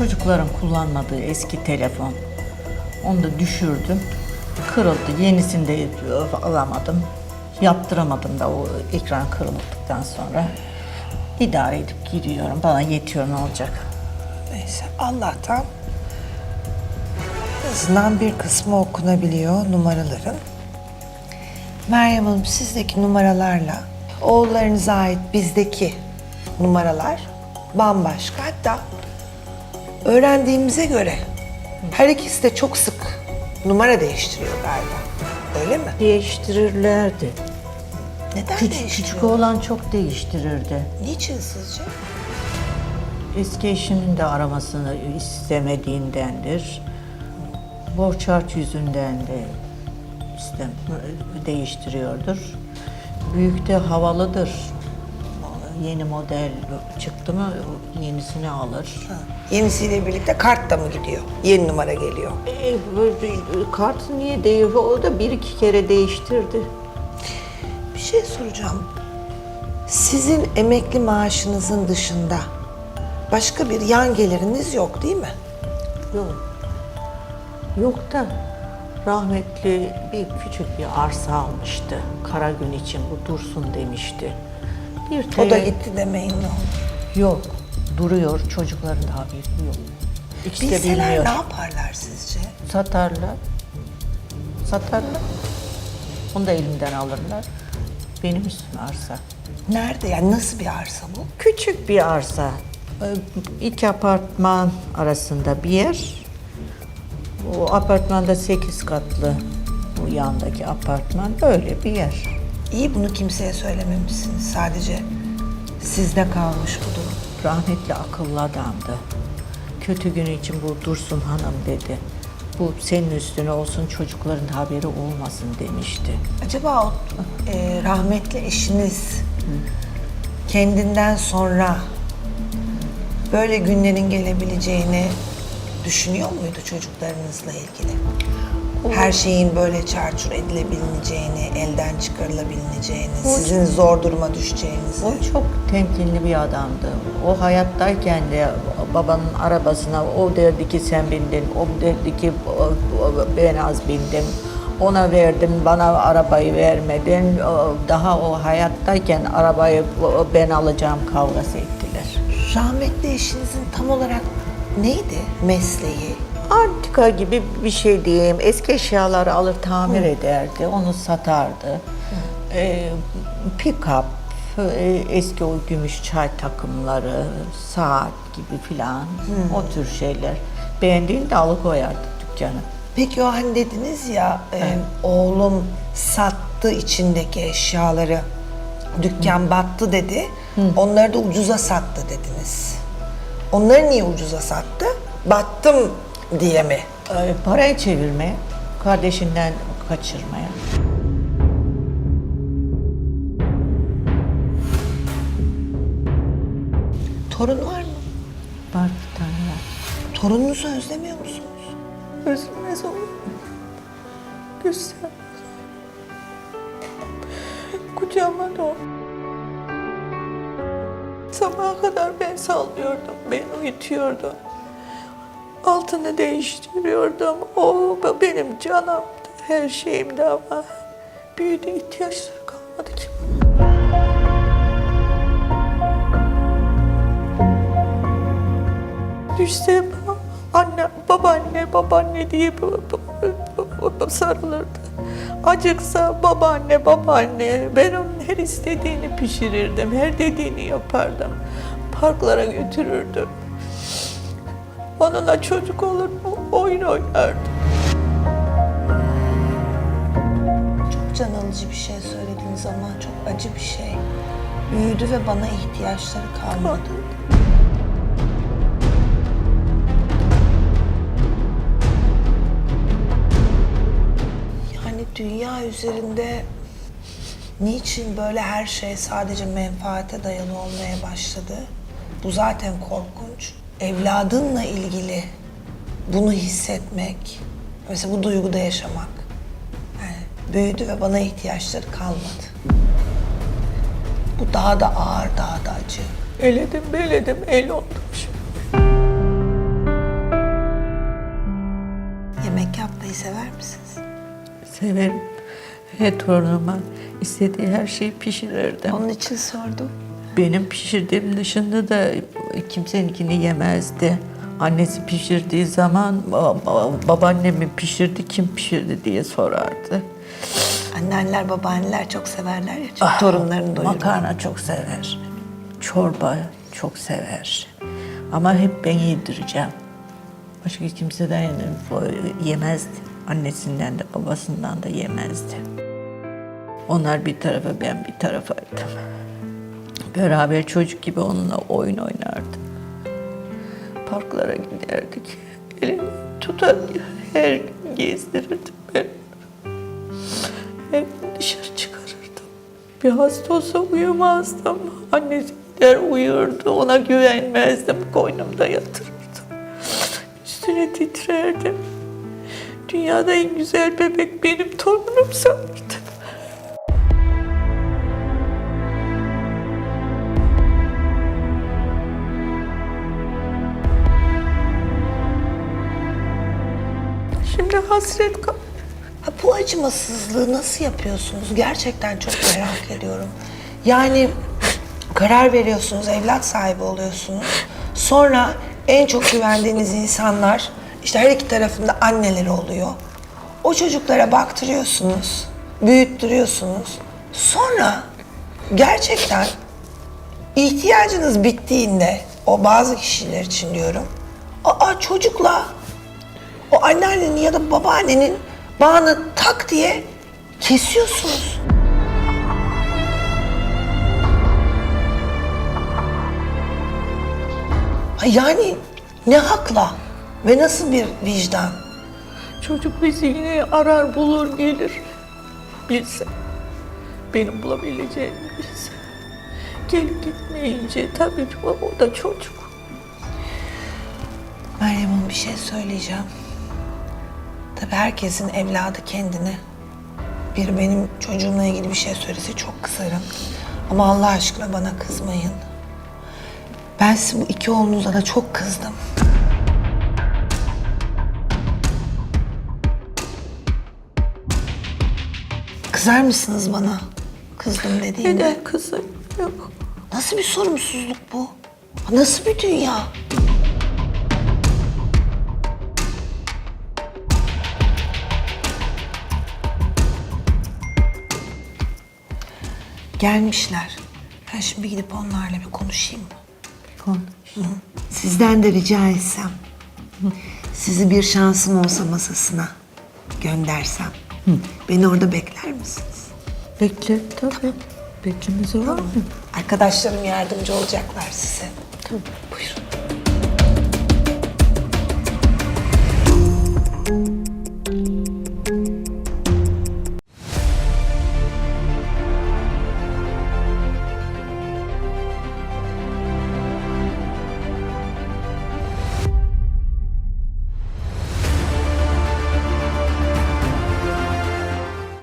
çocukların kullanmadığı eski telefon. Onu da düşürdüm. Kırıldı. Yenisini de alamadım. Yaptıramadım da o ekran kırıldıktan sonra. İdare edip gidiyorum. Bana yetiyor ne olacak? Neyse Allah'tan azından bir kısmı okunabiliyor numaraların. Meryem Hanım sizdeki numaralarla oğullarınıza ait bizdeki numaralar bambaşka. Hatta öğrendiğimize göre her ikisi de çok sık numara değiştiriyor galiba. Öyle mi? Değiştirirlerdi. Neden Küçük, değiştiriyor? küçük oğlan çok değiştirirdi. Niçin sizce? Eski eşinin de aramasını istemediğindendir. Borç harç yüzünden de istem değiştiriyordur. Büyük de havalıdır. Yeni model çıktı mı yenisini alır. Yenisiyle birlikte kart da mı gidiyor? Yeni numara geliyor. E, bu- kart niye değil? O da bir iki kere değiştirdi. Bir şey soracağım. Sizin emekli maaşınızın dışında başka bir yan geliriniz yok değil mi? Yok. Yok da rahmetli bir küçük bir arsa almıştı. Kara gün için bu dursun demişti. Bir O da gitti demeyin ne olur. Yok. Duruyor. Çocukların da haberi yok. İkisi de Bilseler bilmiyor. ne yaparlar sizce? Satarlar. Satarlar. Onu da elimden alırlar. Benim üstüme arsa. Nerede yani nasıl bir arsa bu? Küçük bir arsa. Ee, iki apartman arasında bir yer. O apartmanda sekiz katlı. Bu yandaki apartman böyle bir yer. İyi bunu kimseye söylememişsiniz. Sadece sizde kalmış bu durum. Rahmetli akıllı adamdı. Kötü gün için bu Dursun Hanım dedi. Bu senin üstüne olsun çocukların haberi olmasın demişti. Acaba o e, rahmetli eşiniz kendinden sonra böyle günlerin gelebileceğini düşünüyor muydu çocuklarınızla ilgili? Her şeyin böyle çarçur edilebileceğini, elden çıkarılabileceğini, sizin zor duruma düşeceğinizi. O çok temkinli bir adamdı. O hayattayken de babanın arabasına o derdi ki sen bindin, o derdi ki o- o- ben az bindim. Ona verdim, bana arabayı vermedin. O- Daha o hayattayken arabayı o- ben alacağım kavgası ettiler. Rahmetli eşinizin tam olarak neydi mesleği? Antika gibi bir şey diyeyim. Eski eşyaları alır tamir ederdi, onu satardı. Ee, pick-up, e, eski o gümüş çay takımları, saat gibi filan o tür şeyler. Beğendiğinde alıkoyardı dükkanı. Peki o hani dediniz ya e, oğlum sattı içindeki eşyaları, dükkan battı dedi. Onları da ucuza sattı dediniz. Onları niye ucuza sattı? Battım diye mi? Ee, parayı çevirmeye, kardeşinden kaçırmaya. Torun var mı? Var bir tane var. Torununuzu özlemiyor musunuz? Üzülmez olur. Güzel. Kucağıma o. Sabaha kadar ben sallıyordum, ben uyutuyordum. Altını değiştiriyordum. O benim canımdı, her şeyimdi ama büyüdü ihtiyaçları kalmadı ki. Düşse anne, babaanne, babaanne diye sarılırdı. Acıksa babaanne, babaanne. Ben onun her istediğini pişirirdim, her dediğini yapardım. Parklara götürürdüm. Onunla çocuk olur mu oyun oynardım. Çok can alıcı bir şey söylediniz ama çok acı bir şey. Büyüdü ve bana ihtiyaçları kalmadı. Yani dünya üzerinde niçin böyle her şey sadece menfaate dayalı olmaya başladı? Bu zaten korkunç evladınla ilgili bunu hissetmek, mesela bu duyguda yaşamak. Yani büyüdü ve bana ihtiyaçları kalmadı. Bu daha da ağır, daha da acı. Eledim, beledim, el oldum. Yemek yapmayı sever misiniz? Severim. Her torunuma istediği her şeyi pişirirdim. Onun için sordum. Benim pişirdiğim dışında da kimseninkini yemezdi. Annesi pişirdiği zaman ba- ba- babaannemi pişirdi, kim pişirdi diye sorardı. Anneanneler, babaanneler çok severler ya. Çok torunlarını doyurmayı. Makarna çok sever. Çorba çok sever. Ama hep ben yedireceğim. Başka kimseden yemezdi. Annesinden de babasından da yemezdi. Onlar bir tarafa ben bir tarafaydım. Beraber çocuk gibi onunla oyun oynardık. Parklara giderdik. Elini tutar her gün gezdirirdim ben. Gün dışarı çıkarırdım. Bir hasta olsa uyumazdım. Annesi gider uyurdu. Ona güvenmezdim. Koynumda yatırırdım. Üstüne titrerdim. Dünyada en güzel bebek benim torunum sanırdım. Şimdi hasret kal. Ha, bu acımasızlığı nasıl yapıyorsunuz? Gerçekten çok merak ediyorum. Yani karar veriyorsunuz, evlat sahibi oluyorsunuz. Sonra en çok güvendiğiniz insanlar, işte her iki tarafında anneleri oluyor. O çocuklara baktırıyorsunuz, büyüttürüyorsunuz. Sonra gerçekten ihtiyacınız bittiğinde, o bazı kişiler için diyorum, aa çocukla o anneannenin ya da babaannenin bağını tak diye kesiyorsunuz. Ha Yani ne hakla ve nasıl bir vicdan? Çocuk bizi yine arar bulur gelir. Bilse. Benim bulabileceğimi bilse. Gelip gitmeyince tabii o, o da çocuk. Meryem Hanım bir şey söyleyeceğim. Tabii herkesin evladı kendine. Bir benim çocuğumla ilgili bir şey söylese çok kızarım. Ama Allah aşkına bana kızmayın. Ben sizin bu iki oğlunuza da çok kızdım. Kızar mısınız bana? Kızdım dediğimde. Neden kızım yok? Nasıl bir sorumsuzluk bu? Nasıl bir dünya? Gelmişler. Ben şimdi gidip onlarla bir konuşayım mı? Konuş. Sizden de rica etsem. Sizi bir şansım olsa masasına göndersem. Beni orada bekler misiniz? Bekle tabii. Beklemesi var mı? Arkadaşlarım yardımcı olacaklar size. Tamam. Buyurun.